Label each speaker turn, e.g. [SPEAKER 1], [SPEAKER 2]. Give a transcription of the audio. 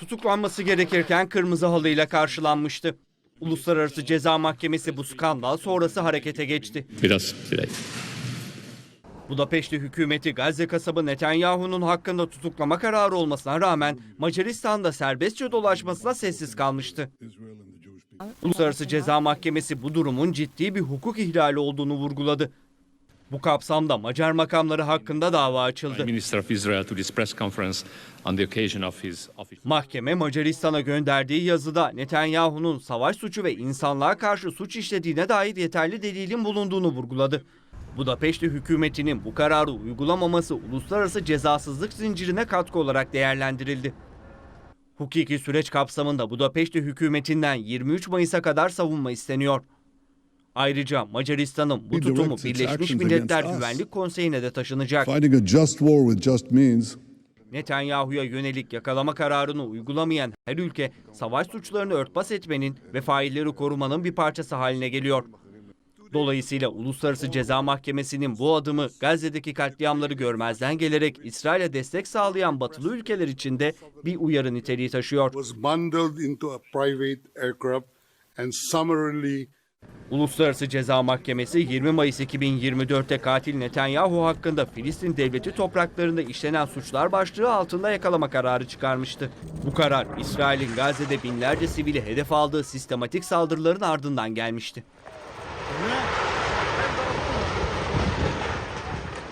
[SPEAKER 1] Tutuklanması gerekirken kırmızı halıyla karşılanmıştı. Uluslararası Ceza Mahkemesi bu skandal sonrası harekete geçti.
[SPEAKER 2] Biraz delay.
[SPEAKER 1] Budapeşte hükümeti Gazze kasabı Netanyahu'nun hakkında tutuklama kararı olmasına rağmen Macaristan'da serbestçe dolaşmasına sessiz kalmıştı. Uluslararası Ceza Mahkemesi bu durumun ciddi bir hukuk ihlali olduğunu vurguladı. Bu kapsamda Macar makamları hakkında dava açıldı. Mahkeme Macaristan'a gönderdiği yazıda Netanyahu'nun savaş suçu ve insanlığa karşı suç işlediğine dair yeterli delilin bulunduğunu vurguladı. Budapeşte hükümetinin bu kararı uygulamaması uluslararası cezasızlık zincirine katkı olarak değerlendirildi. Hukuki süreç kapsamında Budapeşte hükümetinden 23 Mayıs'a kadar savunma isteniyor. Ayrıca Macaristan'ın bu tutumu Birleşmiş Milletler. Güvenlik Konseyi'ne de taşınacak. Netanyahu'ya yönelik yakalama kararını uygulamayan her ülke savaş suçlarını örtbas etmenin ve failleri korumanın bir parçası haline geliyor. Dolayısıyla Uluslararası Ceza Mahkemesi'nin bu adımı Gazze'deki katliamları görmezden gelerek İsrail'e destek sağlayan batılı ülkeler için de bir uyarı niteliği taşıyor. Uluslararası Ceza Mahkemesi 20 Mayıs 2024'te katil Netanyahu hakkında Filistin devleti topraklarında işlenen suçlar başlığı altında yakalama kararı çıkarmıştı. Bu karar İsrail'in Gazze'de binlerce sivili hedef aldığı sistematik saldırıların ardından gelmişti.